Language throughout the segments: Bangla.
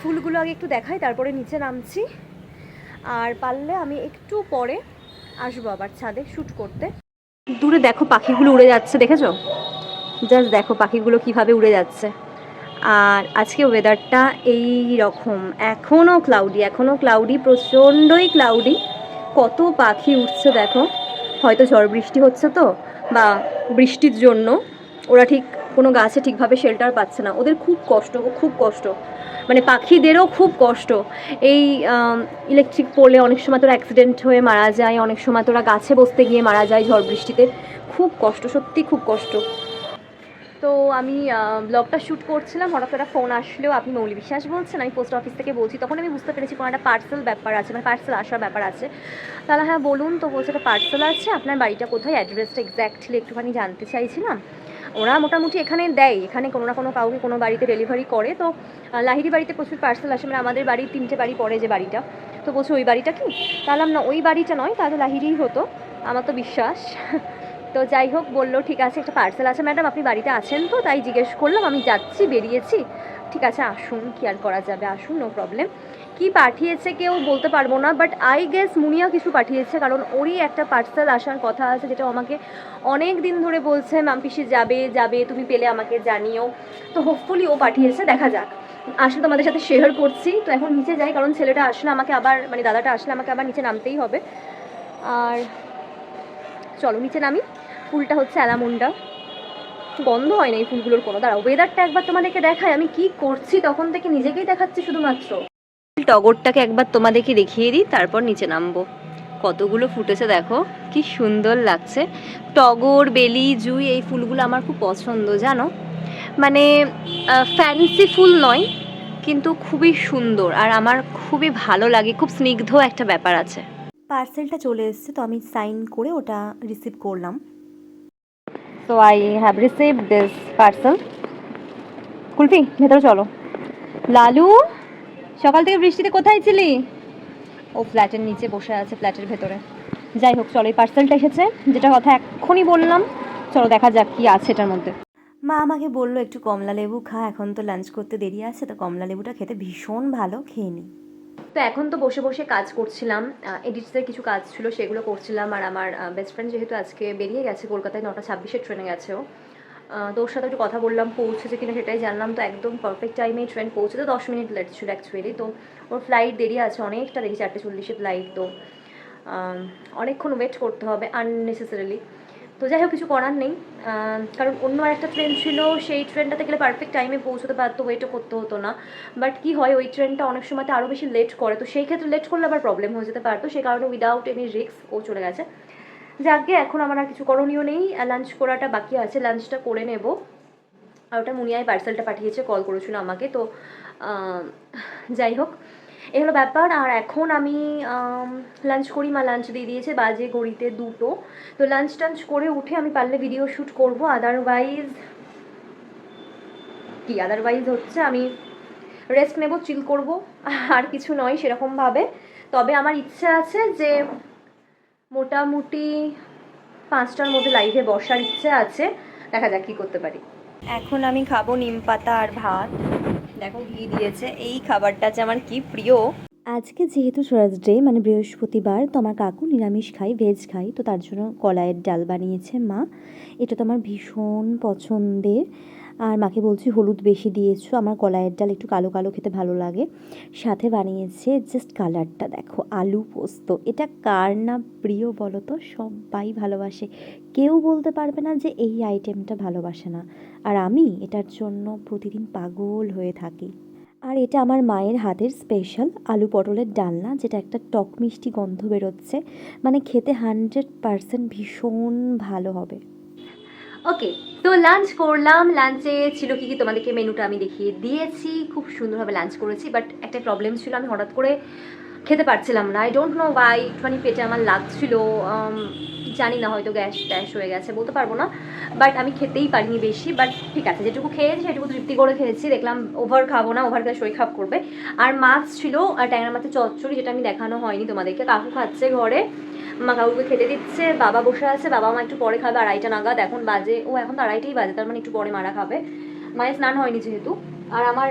ফুলগুলো আগে একটু দেখাই, তারপরে নিচে নামছি। আর পারলে আমি একটু পরে আসব আবার ছাদে শ্যুট করতে। দূরে দেখো পাখিগুলো উড়ে যাচ্ছে, দেখেছ? জাস্ট দেখো পাখিগুলো কীভাবে উড়ে যাচ্ছে। আর আজকে ওয়েদারটা এই রকম এখনও ক্লাউডি এখনও ক্লাউডি প্রচণ্ডই ক্লাউডি কত পাখি উঠছে দেখো। হয়তো ঝড় বৃষ্টি হচ্ছে তো, বা বৃষ্টির জন্য। ওরা ঠিক কোনো গাছে ঠিকভাবে শেল্টার পাচ্ছে না। ওদের খুব কষ্ট খুব কষ্ট। মানে পাখিদেরও খুব কষ্ট। এই ইলেকট্রিক পোলে অনেক সময় তোরা অ্যাক্সিডেন্ট হয়ে মারা যায়, অনেক সময় তোরা গাছে বসতে গিয়ে মারা যায় ঝড় বৃষ্টিতে। খুব কষ্ট, সত্যি খুব কষ্ট। তো আমি ব্লগটা শ্যুট করছিলাম, হঠাৎ একটা ফোন আসলেও আপনি মৌলি বিশ্বাস বলছেন, আমি পোস্ট অফিস থেকে বলছি। তখন আমি বুঝতে পেরেছি কোনো একটা পার্সেল ব্যাপার আছে মানে পার্সেল আসার ব্যাপার আছে। তাহলে হ্যাঁ বলুন তো, বলছে একটা পার্সেল আছে, আপনার বাড়িটা কোথায় অ্যাড্রেসটা এক্স্যাক্টলি একটুখানি জানতে চাইছিলাম। ওরা মোটামুটি এখানে দেয়। এখানে কোনো না কোনো কাউকে কোনো বাড়িতে ডেলিভারি করে। তো লাহিরি বাড়িতে প্রচুর পার্সেল আসে। মানে আমাদের বাড়ির তিনটে বাড়ি পড়ে যে বাড়িটা। তো বলছে, ওই বাড়িটা কি? তাহলে না ওই বাড়িটা নয়, তাহলে লাহিরিই হতো। আমার তো বিশ্বাস। তো যাই হোক, বলল, ঠিক আছে, একটা পার্সেল আছে ম্যাডাম আপনি বাড়িতে আছেন তো? তাই জিজ্ঞেস করলাম, আমি যাচ্ছি, বেরিয়েছি। ঠিক আছে, আসুন, কি আর করা যাবে? আসুন নো প্রবলেম কি পাঠিয়েছে কেউ বলতে পারব না বাট আই গেস মুনিয়া কিছু পাঠিয়েছে, কারণ ওরই একটা পার্সেল আসার কথা আছে, যেটা আমাকে অনেক দিন ধরে বলছে মাম্পিসি যাবে যাবে, তুমি পেলে আমাকে জানিও। তো হোপফুলি ও পাঠিয়েছে, দেখা যাক। আসলে তোমাদের সাথে শেয়ার করছি, তো এখন নিচে যাই, কারণ ছেলেটা আসলে আমাকে আবার মানে দাদাটা আসলে আমাকে আবার নিচে নামতেই হবে। আর চলো, নিচে নামি। ফুলটা হচ্ছে অ্যালামুন্ডা। বন্ধ হয় না এই ফুলগুলোর কোনো। দাঁড়াও ওয়েদারটা একবার তোমাদেরকে দেখায় আমি কি করছি তখন থেকে নিজেকেই দেখাচ্ছি শুধুমাত্র। টগরটাকে একবার তোমাদেরকে দেখিয়ে দিই তারপর নিচে নামবো। কতগুলো ফুটেছে দেখো কি সুন্দর লাগছে। টগর বেলি জুই এই ফুলগুলো আমার খুব পছন্দ জানো? মানে ফ্যান্সি ফুল নয় কিন্তু খুবই সুন্দর আর আমার খুবই ভালো লাগে খুব স্নিগ্ধ একটা ব্যাপার আছে। পার্সেলটা চলে এসেছে তো আমি সাইন করে ওটা রিসিভ করলাম। So I have receive this parcel Kulfi, ভেতরে চলো। লালু, সকাল থেকে বৃষ্টিতে কোথায় ছিলি? ও ফ্ল্যাটের নিচে বসে আছে ফ্ল্যাটের ভেতরে। যাই হোক, চলো, এই পার্সেলটা এসেছে। যেটা কথা এক্ষুনি বললাম। চলো, দেখা যাক কি আছে এটার মধ্যে। মা আমাকে বলল, একটু কমলা লেবু খা, এখন তো লাঞ্চ করতে দেরি আছে, তো কমলা লেবুটা খেতে ভীষণ ভালো, খেয়ে নি। তো এখন তো বসে বসে কাজ করছিলাম। এডিটসের কিছু কাজ ছিল, সেগুলো করছিলাম আর আমার বেস্ট ফ্রেন্ড যেহেতু আজকে বেরিয়ে গেছে কলকাতায়, নটা ছাব্বিশের ট্রেনে গেছে তো ওর সাথে একটু কথা বললাম, পৌঁছেছে কিনা সেটাই জানলাম। তো একদম পারফেক্ট টাইমেই ট্রেন পৌঁছেতে দশ মিনিট লেট ছিল অ্যাকচুয়ালি তো ওর ফ্লাইট দেরি আছে, অনেকটা দেরি, চারটে চল্লিশে ফ্লাইট তো। অনেকক্ষণ ওয়েট করতে হবে আননেসেসারিলি তো যাই হোক কিছু করার নেই। কারণ অন্য একটা ট্রেন ছিল, সেই ট্রেনটাতে গেলে পারফেক্ট টাইমে পৌঁছতে পারতো ওয়েটও করতে হতো না। বাট কি হয়, ওই ট্রেনটা অনেক সময়তে আরও বেশি লেট করে। তো সেই ক্ষেত্রে লেট করলে আবার প্রবলেম হয়ে যেতে পারতো সেই কারণে উইদাউট এনি রিস্ক ও চলে গেছে। যাকে এখন আমার আর কিছু করণীয় নেই। লাঞ্চ করাটা বাকি আছে। লাঞ্চটা করে নেব। আর ওটা মুনিয়ায় পার্সেলটা পাঠিয়েছে কল করেছিল আমাকে। তো যাই হোক এ হলো ব্যাপার। আর এখন আমি লাঞ্চ করি। মা লাঞ্চ দিয়ে দিয়েছে, বাজে ঘড়িতে দুটো। তো লাঞ্চ টাঞ্চ করে উঠে আমি পারলে ভিডিও শ্যুট করব। আদারওয়াইজ কি আদারওয়াইজ হচ্ছে? আমি রেস্ট নেব চিল করব। আর কিছু নয় সেরকমভাবে তবে আমার ইচ্ছে আছে যে, মোটামুটি পাঁচটার মধ্যে লাইভে বসার ইচ্ছে আছে। দেখা যাক কী করতে পারি। এখন আমি খাব নিম পাতা আর ভাত। দেখো, ঘি দিয়েছে। এই খাবারটা যে আমার কি প্রিয়। আজকে যেহেতু থার্সডে মানে বৃহস্পতিবার, তো আমার কাকু নিরামিষ খাই ভেজ খাই তো তার জন্য কলাইয়ের ডাল বানিয়েছে মা। এটা তো আমার ভীষণ পছন্দের। আর মাকে বলছি, হলুদ বেশি দিয়েছ, আমার কলাইয়ের ডাল একটু কালো কালো খেতে ভালো লাগে। সাথে বানিয়েছে জাস্ট কালারটা দেখো, আলু পোস্ত। এটা কার না প্রিয় বলো তো সবাই ভালোবাসে। কেউ বলতে পারবে না যে এই আইটেমটা ভালোবাসে না। আর আমি এটার জন্য প্রতিদিন পাগল হয়ে থাকি। আর এটা আমার মায়ের হাতের স্পেশাল আলু পটলের ডালনা, যেটা একটা টক মিষ্টি গন্ধ বেরোচ্ছে। মানে খেতে হান্ড্রেড পারসেন্ট ভীষণ ভালো হবে। ওকে তো লাঞ্চ করলাম। লাঞ্চে ছিল কি কি? তোমাদেরকে মেনুটা আমি দেখিয়ে দিয়েছি। খুব সুন্দরভাবে লাঞ্চ করেছি বাট একটা প্রবলেম ছিল, আমি হঠাৎ করে খেতে পারছিলাম না। আই ডোন্ট নো ওয়াই একটুখানি পেটে আমার লাগছিল জানি না, হয়তো গ্যাস ট্যাস হয়ে গেছে, বলতে পারব না। বাট আমি খেতেই পারিনি বেশি বাট ঠিক আছে, যেটুকু খেয়েছি, সেটুকু তৃপ্তি করে খেয়েছি। দেখলাম ওভার খাব না ওভার খেলে শরীর খারাপ করবে। আর মাছ ছিল, আর ট্যাংরা মাছের চচ্চড়ি যেটা আমি দেখানো হয়নি তোমাদেরকে। কাকু খাচ্ছে ঘরে, মা কাকুকে খেতে দিচ্ছে, বাবা বসে আছে, বাবা মা একটু পরে খাবে, আড়াইটা নাগাদ, এখন বাজে, ও এখন তো আড়াইটাই বাজে, তার মানে একটু পরে মারা খাবে। মায়ের স্নান হয়নি যেহেতু। আর আমার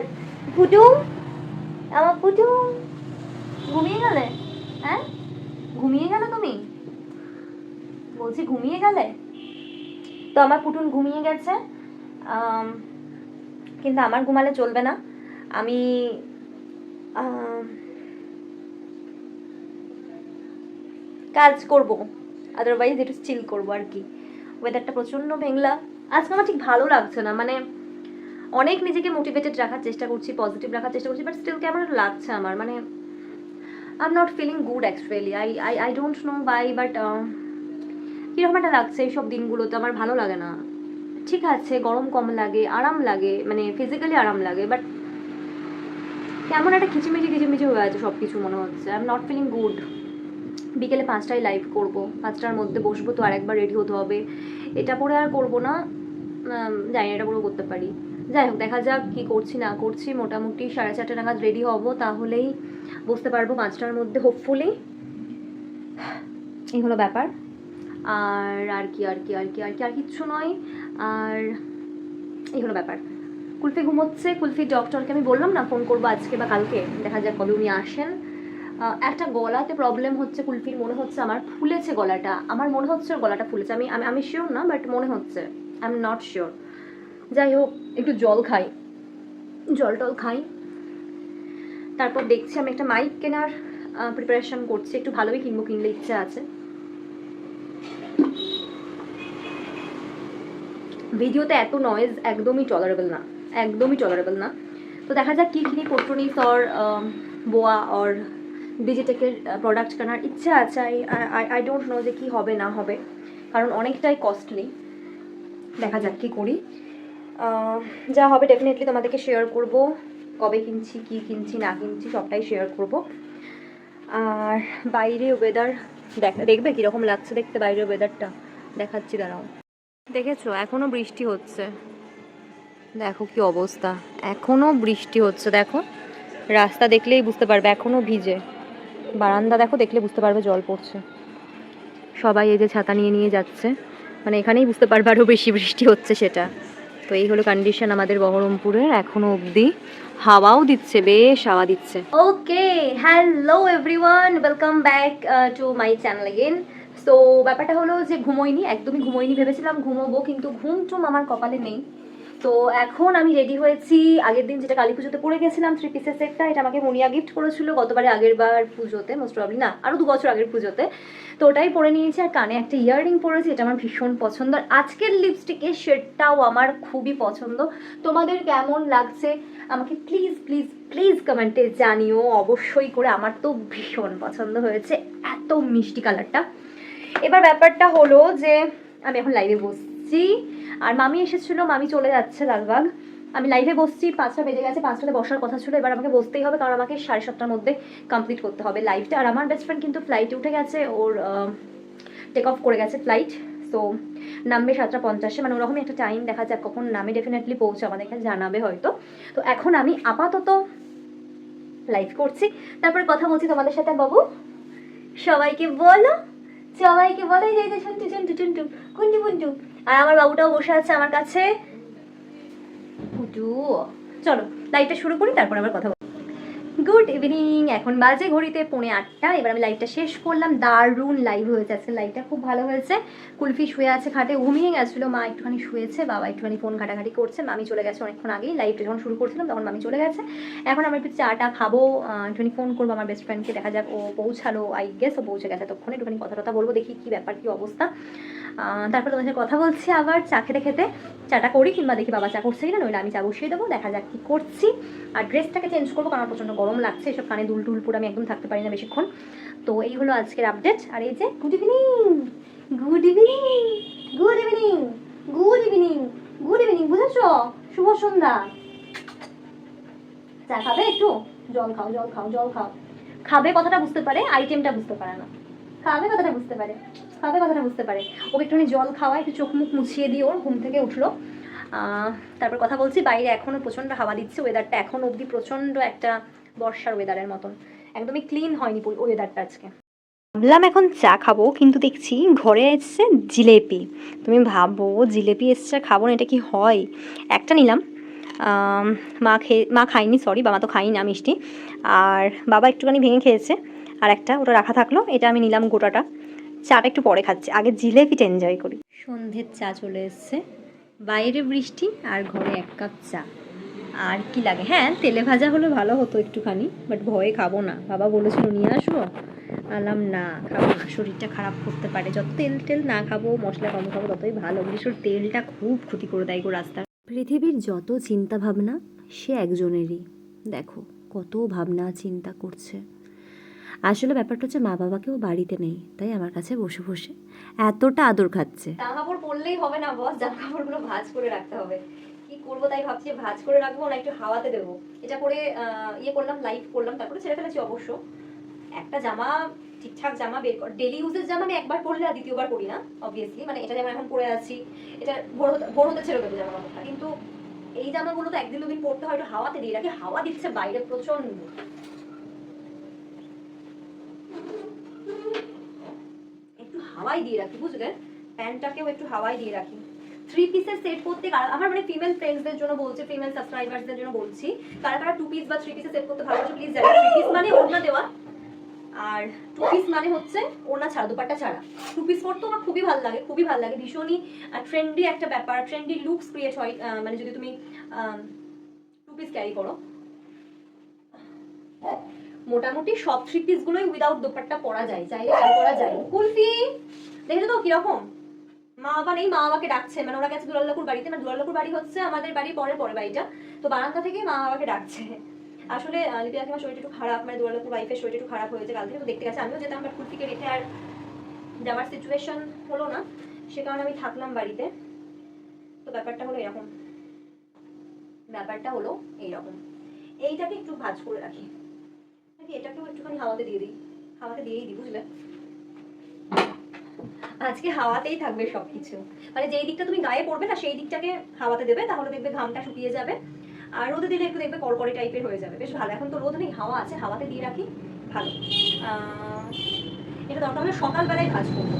ঘুমিয়ে গেলে? হ্যাঁ? ঘুমিয়ে গেলে তুমি? বলছি ঘুমিয়ে গেলে? তো আমার পুটুন ঘুমিয়ে গেছে। কিন্তু আমার ঘুমালে চলবে না। আমি কাজ করব। আদারওয়াইজ একটু চিল করব আর কি। ওয়েদারটা প্রচণ্ড ভেঙলা। আজকে আমার ঠিক ভালো লাগছে না। মানে অনেক নিজেকে মোটিভেটেড রাখার চেষ্টা করছি পজিটিভ রাখার চেষ্টা করছি বাট স্টিল কেমন লাগছে আমার। মানে I am not feeling good actually I I I don't know why but কীরকম একটা লাগছে এইসব দিনগুলোতে? আমার ভালো লাগে না। ঠিক আছে, গরম কম লাগে, আরাম লাগে মানে ফিজিক্যালি আরাম লাগে বাট কেমন একটা খিচিমিচি খিচিমিচি হয়ে আছে সব কিছু মনে হচ্ছে। I am not feeling good বিকেলে পাঁচটায় লাইভ করব। পাঁচটার মধ্যে বসবো তো আরেকবার রেডি হতে হবে। এটা পরে আর করব না। জানি এটা পরেও করতে পারি। যাই হোক দেখা যাক কি করছি, না করছি। মোটামুটি সাড়ে চারটে নাগাদ রেডি হব, তাহলেই বুঝতে পারব পাঁচটার মধ্যে হোপফুলি এই হলো ব্যাপার। আর আর কি আর কি আর কি আর কি, আর কিচ্ছু নয়। আর এই হলো ব্যাপার। কুলফি ঘুমোচ্ছে, কুলফি ডক্টরকে আমি বললাম না ফোন করব আজকে বা কালকে। দেখা যাক কবে উনি আসেন। একটা গলাতে প্রবলেম হচ্ছে কুলফির, মনে হচ্ছে আমার ফুলেছে গলাটা। আমার মনে হচ্ছে গলাটা ফুলেছে। আমি আমি শিওর না বাট মনে হচ্ছে। আই এম নট শিওর যাই হোক একটু জল খাই। জল টল খাই। তারপর দেখছি আমি একটা মাইক কেনার প্রিপারেশন করছি। একটু ভালোই কিনবো, কিনলে ইচ্ছে আছে। ভিডিওতে এত নয়েজ একদমই টলারেবল না, একদমই টলারেবল না। তো দেখা যাক কী কিনি কোট্রনিস অর বোয়া অর ডিজিটেকের প্রোডাক্ট কেনার ইচ্ছা আছে। আই আই ডোন্ট নো যে কী হবে, না হবে। কারণ অনেকটাই কস্টলি দেখা যাক কী করি। যা হবে ডেফিনেটলি তোমাদেরকে শেয়ার করব, কবে কিনছি, কি কিনছি, না কিনছি, সবটাই শেয়ার করব। আর বাইরে ওয়েদার দেখ, দেখবে কীরকম লাগছে দেখতে বাইরের ওয়েদারটা দেখাচ্ছি, দাঁড়াও। দেখেছ? এখনও বৃষ্টি হচ্ছে। দেখো কি অবস্থা। এখনও বৃষ্টি হচ্ছে, দেখো। রাস্তা দেখলেই বুঝতে পারবে এখনও ভিজে। বারান্দা দেখো, দেখলে বুঝতে পারবে জল পড়ছে। সবাই এই যে ছাতা নিয়ে নিয়ে যাচ্ছে। মানে এখানেই বুঝতে পারবে আরও বেশি বৃষ্টি হচ্ছে সেটা। তো এই হলো কন্ডিশন আমাদের বহরমপুরের, এখনও অবধি হাওয়াও দিচ্ছে, বেশ হাওয়া দিচ্ছে। Okay hello everyone welcome back to my channel again so ব্যাপারটা হলো যে ঘুমোইনি, একদমই ঘুমোইনি, ভেবেছিলাম ঘুমোবো, কিন্তু ঘুম টুম আমার কপালে নেই। তো এখন আমি রেডি হয়েছি। আগের দিন যেটা কালী পুজোতে পরে গেছিলাম থ্রি পিসের সেটটা এটা আমাকে মুনিয়া গিফট করেছিল। গতবারে আগের বার পুজোতে মোস্ট প্রবলি না আরও দু বছর আগের পুজোতে। তো ওটাই পরে নিয়েছি আর কানে একটা ইয়াররিং পরেছি, এটা আমার ভীষণ পছন্দ। আর আজকের লিপস্টিকের শেডটাও আমার খুবই পছন্দ। তোমাদের কেমন লাগছে? আমাকে প্লিজ প্লিজ প্লিজ কমেন্টে জানিও। অবশ্যই করে আমার তো ভীষণ পছন্দ হয়েছে, এত মিষ্টি কালারটা এবার ব্যাপারটা হলো যে, আমি এখন লাইভে বসছি। আর মামি এসেছিল, মামি চলে যাচ্ছে লালবাগ। আমি লাইভে বসছি, পাঁচটা বেজে গেছে, পাঁচটাতে বসার কথা ছিল, এবার আমাকে বসতেই হবে, কারণ আমাকে সাড়ে সাতটার মধ্যে কমপ্লিট করতে হবে লাইভটা আর আমার বেস্ট ফ্রেন্ড কিন্তু ফ্লাইটে উঠে গেছে, ওর টেক অফ করে গেছে ফ্লাইট তো নামবে সাতটা পঞ্চাশে। মানে ওরকমই একটা টাইম দেখা যাক কখন নামে ডেফিনেটলি পৌঁছে আমাদের এখানে জানাবে হয়তো। তো এখন আমি আপাতত লাইভ করছি। তারপরে কথা বলছি তোমাদের সাথে, বাবু। সবাইকে বলো সবাইকে বলো, এই যে শুনটু শুনটু টুনটু কুন্টু কুন্টু। আর আমার বাবুটাও বসে আছে আমার কাছে। চলো লাইভটা শুরু করি, তারপর আবার কথা বলব। গুড ইভিনিং এখন বাজে ঘড়িতে পৌনে আটটা, এবার আমি লাইভটা শেষ করলাম। দারুণ লাইভ হয়েছে আজকে লাইভটা খুব ভালো হয়েছে। কুলফি শুয়ে আছে খাটে, ঘুমিয়ে গেছিল, মা একটুখানি শুয়েছে, বাবা একটুখানি ফোন ঘাটাঘাটি করছে, মামি চলে গেছে অনেকক্ষণ আগেই। লাইভটা যখন শুরু করছিলাম, তখন মামি চলে গেছে। এখন আমরা একটু চাটা খাব একটুখানি ফোন করব আমার বেস্ট ফ্রেন্ডকে দেখা যাক ও পৌঁছালো আই গেস ও পৌঁছে গেছে তখন একটুখানি কথা টথা বলব, দেখি কী ব্যাপার, কী অবস্থা। তারপর তোমার সাথে কথা বলছি আবার, চা খেতে খেতে। চাটা করি কিংবা দেখি বাবা চা করছে কিনা, নইলে আমি চা বসিয়ে দেবো, দেখা যাক কী করছি। আর ড্রেসটাকে চেঞ্জ করব কারণ প্রচণ্ড গরম লাগছে, এসব কানে দুল টুল পুরো আমি একদম থাকতে পারি না বেশিক্ষণ। তো এই হলো আজকের আপডেট আর এই যে good evening good evening good evening good evening good evening বুঝেছ? শুভ সন্ধ্যা। চা খাবে একটু? জল খাও জল খাও জল খাও। খাবে কথাটা বুঝতে পারে আইটেমটা বুঝতে পারে না। খাবে কথাটা বুঝতে পারে? খাবে কথাটা বুঝতে পারে? ওকে একটুখানি জল খাওয়া একটু চোখ মুখ মুছিয়ে দিয়ে ওর ঘুম থেকে উঠল। তারপর কথা বলছি, বাইরে এখনও প্রচণ্ড হাওয়া দিচ্ছে ওয়েদারটা এখন অবধি প্রচণ্ড একটা বর্ষার ওয়েদারের মতন। একদমই ক্লিন হয়নি ওয়েদারটা আজকে। ভাবলাম এখন চা খাব, কিন্তু দেখছি ঘরে এসছে জিলেপি। তুমি ভাবো, জিলেপি এসছে খাব না, এটা কি হয়? একটা নিলাম। মা খেয়ে মা খায়নি সরি বাবা তো খাইনি না মিষ্টি। আর বাবা একটুখানি ভেঙে খেয়েছে। আর একটা ওটা রাখা থাকল। এটা আমি নিলাম গোটাটা। চাটা একটু পরে খাচ্ছি। আগে জিলেপিটা এনজয় করি। সন্ধ্যের চা চলে এসছে। বাইরে বৃষ্টি আর ঘরে এক কাপ চা। আর কি লাগে? হ্যাঁ তেলে ভাজা হলে ভালো হতো একটুখানি বাট ভয়ে খাব না। বাবা বলেছিল নিয়ে আসব? আলাম না খাব না। শরীরটা খারাপ করতে পারে। যত তেল টেল না খাব মশলা কম খাব ততই ভালো। বিশেষ তেলটা খুব ক্ষতি করে দেয় গো রাস্তা পৃথিবীর যত চিন্তা ভাবনা সে একজনেরই। দেখো কত ভাবনা চিন্তা করছে। আসলে ব্যাপারটা হচ্ছে মা বাবাকেও বাড়িতে নেই, তাই আমার কাছে বসে বসে এতটা আদর খাচ্ছে। কাপড় পরলেই হবে না বস, জামা কাপড়গুলো ভাঁজ করে রাখতে হবে। কি করব তাই ভাবছি, ভাঁজ করে রাখব না একটু হাওয়াতে দেবো। এটা করে ইয়ে করলাম লাইট করলাম, তারপরে ছেড়ে ফেলেছি অবশ্য। একটা জামা, ঠিকঠাক জামা বের কর ডেলি ইউজের জামা আমি একবার পরলে আর দ্বিতীয়বার পরি না অবভিয়াসলি মানে এটা যেমন এখন পরে আছি, এটা ভোর হতে ভোর হতে ছেড়ে দেবো জামা কাপড়টা। কিন্তু এই জামাগুলো তো একদিন দুদিন পরতে হয়, একটু হাওয়াতে দিয়ে রাখি। হাওয়া দিচ্ছে বাইরে প্রচণ্ড একটু হাওয়াই দিয়ে রাখি বুঝলেন প্যান্টটাকেও একটু হাওয়াই দিয়ে রাখি। থ্রি পিসের সেট করতে আমার মানে ফিমেল ফ্রেন্ডসদের জন্য বলছি ফিমেল সাবস্ক্রাইবারদের জন্য বলছি, কারা কারা টু পিস বা থ্রি পিসের সেট করতে ভালোবাসো প্লিজ জানাও। থ্রি পিস মানে ওড়না দেওয়া, আর টু পিস মানে হচ্ছে ওড়না ছাড়া, দুপাট্টা ছাড়া। টু পিস পরতে আমার খুবই ভালো লাগে, খুবই ভালো লাগে। ভীষণই ট্রেন্ডি একটা ব্যাপার ট্রেন্ডি লুকস ক্রিয়েট হয় মানে যদি তুমি টু পিস ক্যারি করো। মোটামুটি সব থ্রি পিস গুলোই উইদাউট দোপাট্টা পরা যায়, চাইলে ক্যারি করা যায় কুলফি, দেখেছ তো কীরকম? মা বাবা নেই মা বাবাকে ডাকছে মানে ওরা গেছে দুলাল্লাকুর বাড়িতে মানে দুলাল্লাকুর বাড়ি হচ্ছে আমাদের বাড়ি পরে পরে বাড়িটা, তো বারান্দা থেকে মা বাবাকে ডাকছে। আসলে লিপি কাকিমার শরীরটা একটু খারাপ মানে দুলাল্লাকুর ওয়াইফের শরীরটা একটু খারাপ হয়েছে কাল থেকে দেখতে গেছে। আমিও যেতাম বাট কুলফিকে রেখে আর যাওয়ার সিচুয়েশন হলো না। সে কারণে আমি থাকলাম বাড়িতে। তো ব্যাপারটা হলো এরকম। ব্যাপারটা হলো এইরকম। এইটাকে একটু ভাজ করে রাখি। নাকি এটাকেও একটুখানি হাওয়াতে দিয়ে দিই। হাওয়াতে দিয়েই দিই, বুঝলে? আজকে হাওয়াতেই থাকবে সবকিছু। মানে যেই দিকটা তুমি গায়ে পড়বে না, সেই দিকটাকে হাওয়াতে দেবে, তাহলে দেখবে ঘামটা শুকিয়ে যাবে। আর রোদে দিলে একটু দেখবে কড়কড়ে টাইপের হয়ে যাবে। বেশ ভালো, এখন তো রোদ নেই, হাওয়া আছে, হাওয়াতে দিয়ে রাখি, ভালো। এটা দরকার হলে সকালবেলায় কাজ করব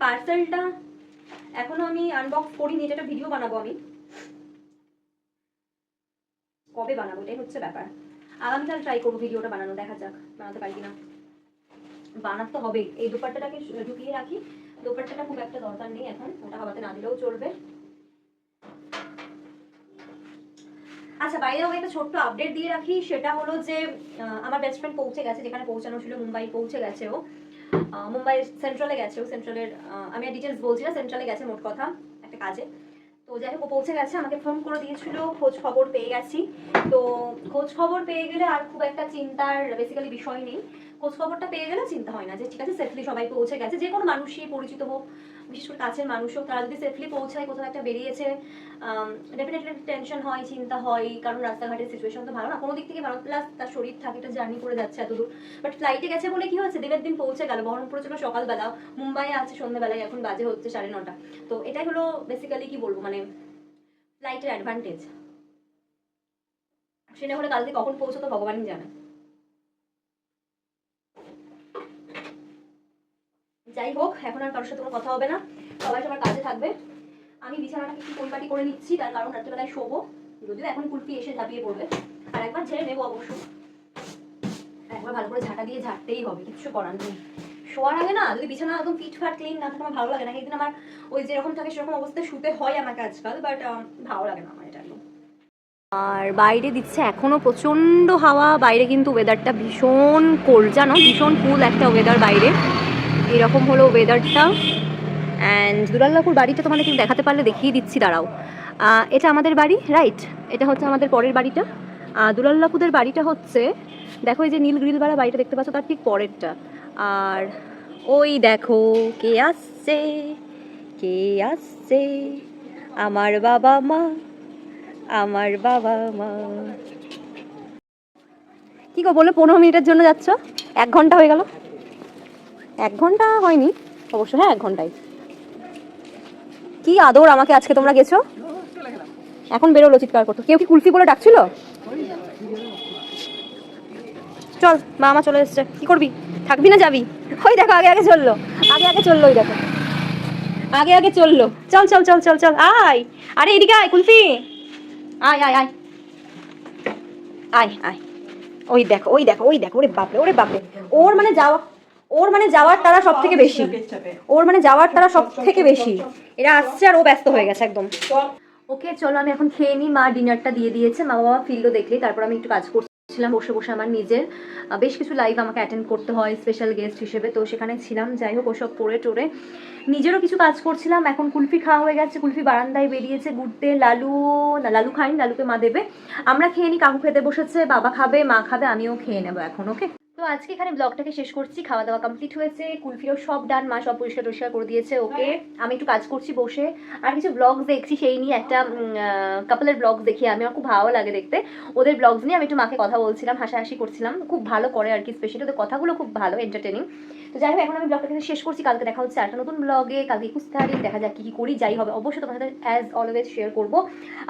পার্সেলটা এখনও আমি আনবক্স করিনি, এটা একটা ভিডিও বানাবো আমি। কবে বানাবো, এটাই হচ্ছে ব্যাপার। আগামীকাল ট্রাই করব ভিডিওটা বানানো, দেখা যাক বানাতে পারি কিনা। বানাতে তো হবেই, এই দুপাট্টাটাকে ঢুকিয়ে রাখি। দুপাট্টাটা খুব একটা দরকার নেই এখন, ওটা হাওয়াতে না দিলেও চলবে। আচ্ছা বাইরে ওকে একটা ছোট্ট আপডেট দিয়ে রাখি, সেটা হলো যে আমার বেস্ট ফ্রেন্ড পৌঁছে গেছে, যেখানে পৌঁছানো ছিল, মুম্বাই পৌঁছে গেছে ও মুম্বাই সেন্ট্রালে গেছে, ও সেন্ট্রালের আমি ডিটেলস বলছি না সেন্ট্রালে গেছে মোট কথা, একটা কাজে। তো যাই হোক পৌঁছে গেছে, আমাকে ফোন করে দিয়েছিল, খোঁজ খবর পেয়ে গেছি। তো খোঁজ খবর পেয়ে গেলে আর খুব একটা চিন্তার বেসিক্যালি বিষয় নেই। খোঁজ খবরটা পেয়ে গেলে চিন্তা হয় না যে, ঠিক আছে সেফলি সবাই পৌঁছে গেছে। যে কোনো মানুষই পরিচিত হোক, বিশেষ করে কাছের মানুষ হোক, তারা যদি সেফলি পৌঁছায়, কোথাও একটা বেরিয়েছে ডেফিনেটলি টেনশন হয়, চিন্তা হয়, কারণ রাস্তাঘাটের সিচুয়েশন তো ভালো না। কোনো দিক থেকে ভালো প্লাস তার শরীর থাকে, একটা জার্নি করে যাচ্ছে এত দূর বাট ফ্লাইটে গেছে বলে কি হয়েছে? দিনের দিন পৌঁছে গেল। বহরমপুরে ছিল সকালবেলা। মুম্বাইয়ে আছে, সন্ধ্যেবেলায়, এখন বাজে হচ্ছে সাড়ে নটা। তো এটাই হলো বেসিক্যালি কি বলব? মানে ফ্লাইটের অ্যাডভান্টেজ সেটা হলে কালকে কখন পৌঁছতো ভগবানই জানে। যাই হোক, এখন আর কারোর সাথে কোনো কথা হবে না। সবাই সবার কাজে থাকবে। আমি বিছানাটাকে একটু পরিপাটি করে নিচ্ছি, তার কারণ রাত্রেবেলায় শোবো। যদিও এখন কুলপি এসে ঝাঁপিয়ে পড়বে। আর একবার ঝেড়ে নেব অবশ্য। একবার ভালো করে ঝাঁটা দিয়ে ঝাড়তেই হবে কিছু করার নেই। শোয়ার আগে না, যদি বিছানা একদম ফিটফাট ক্লিন না থাকে, আমার ভালো লাগে না। একদিন আমার ওই যেরকম থাকে, সেরকম অবস্থায় শুতে হয় আমাকে আজকাল বাট ভালো লাগে না আমার এটা একদম। আর বাইরে দিচ্ছে এখনও প্রচণ্ড হাওয়া। বাইরে কিন্তু ওয়েদারটা ভীষণ কোল্ড জানো? ভীষণ কুল একটা ওয়েদার বাইরে। এরকম হলো ওয়েদারটা অ্যান্ড দুলাল্লাপুর বাড়িটা তোমাদের কিন্তু দেখাতে পারলে দেখিয়ে দিচ্ছি, দাঁড়াও। এটা আমাদের বাড়ি রাইট এটা হচ্ছে আমাদের পরের বাড়িটা। দুলাল্লাপুদের বাড়িটা হচ্ছে, দেখো এই যে নীল গ্রিলবাড়া বাড়িটা দেখতে পাচ্ছ, তার ঠিক পরেরটা। আর ওই দেখো, কে আসছে কে আসছে? আমার বাবা মা, আমার বাবা মা। কি গো বলে পনেরো মিনিটের জন্য যাচ্ছ? এক ঘণ্টা হয়ে গেল? এক ঘণ্টা হয়নি? অবশ্য হ্যাঁ এক ঘন্টায় কি আদর আমাকে আজকে তোমরা গেছো? এখন বেরোলো চিৎকার করতো। কেউ কি কুলফি বলে ডাকছিল? চল, মা মা চলে এসছে। কি করবি? থাকবি না যাবি? ওই দেখো, আগে আগে চলল। আগে আগে চলল, ওই দেখো। আগে আগে চলল। চল চল চল চল চল। আয়! আরে, এদিকে আয়, কুলফি! আয় আয় আয়। আয় আয়। ওই দেখো ওই দেখো ওই দেখো, ওরে বাপরে ওরে বাপরে। ওর মানে যাওয়া ওর মানে যাওয়ার তারা সব থেকে বেশি। ওর মানে যাওয়ার তারা সব থেকে বেশি। এরা আসছে আর ও ব্যস্ত হয়ে গেছে একদম। ওকে চলো আমি এখন খেয়ে নিই। মা ডিনারটা দিয়ে দিয়েছে। মা বাবা ফিরলো দেখলেই। তারপর আমি একটু কাজ করছিলাম বসে বসে আমার নিজের। বেশ কিছু লাইভ আমাকে অ্যাটেন্ড করতে হয় স্পেশাল গেস্ট হিসেবে। তো সেখানে ছিলাম। যাই হোক ওসব পড়ে টোরে নিজেরও কিছু কাজ করছিলাম। এখন কুলফি খাওয়া হয়ে গেছে। কুলফি বারান্দায় বেরিয়েছে ঘুরতে। লালু না লালু খাইনি লালুকে মা দেবে। আমরা খেয়ে নিই। কাকু খেতে বসেছে বাবা খাবে মা খাবে আমিও খেয়ে নেব এখন ওকে? তো আজকে এখানে ব্লগটাকে শেষ করছি খাওয়া দাওয়া কমপ্লিট হয়েছে কুলফিও সব ডান মা সব পরিষ্কার টরিষ্কার করে দিয়েছে ওকে। আমি একটু কাজ করছি বসে। আর কিছু ব্লগস দেখছি, সেই নিয়ে একটা কাপলের ব্লগস দেখি আমি, আমার খুব ভালো লাগে দেখতে। ওদের ব্লগস নিয়ে আমি একটু মাকে কথা বলছিলাম, হাসাহাসি করছিলাম, খুব ভালো করে আর কি স্পেশালি ওদের কথাগুলো খুব ভালো এন্টারটেনিং তো যাই হোক, এখন আমি ব্লগটা শেষ করছি, কালকে দেখা হচ্ছে একটা নতুন ব্লগে কালকে একুশ তারিখ, দেখা যাক কী কী করি, যাই হবে, অবশ্যই তোমার সাথে অ্যাজ অলওয়েজ শেয়ার করব।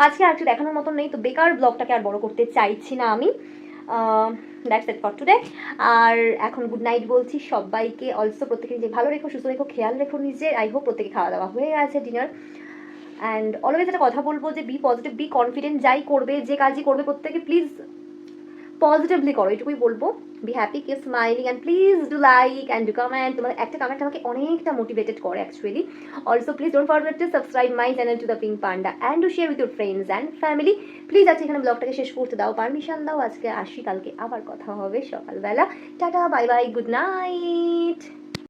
আজকে আর কিছু দেখানোর মতন নেই, তো বেকার ব্লগটাকে আর বড় করতে চাইছি না আমি। দ্যাটস ইট ফর টুডে আর এখন গুড নাইট বলছি সবাইকে। অলসো প্রত্যেকে নিজে ভালো রেখো, সুস্থ রেখো, খেয়াল রেখো নিজের। আই হোপ প্রত্যেকে খাওয়া দাওয়া হয়ে গেছে ডিনার অ্যান্ড অলওয়েজ একটা কথা বলব যে বি পজিটিভ বি কনফিডেন্ট যাই করবে, যে কাজই করবে, প্রত্যেকে প্লিজ পজিটিভলি করো এটুকুই বলব। Be happy keep smiling and please do like and do comment তোমার একটা কমেন্ট আমাকে অনেকটা মোটিভেটেড করে actually also please don't forget to subscribe my channel to the pink panda and to share with your friends and family please আজকে এখানে ব্লগটাকে শেষ করতে দাও। পারমিশন দাও, আজকে আসি, কালকে আবার কথা হবে। সকালবেলা। Tata bye bye good night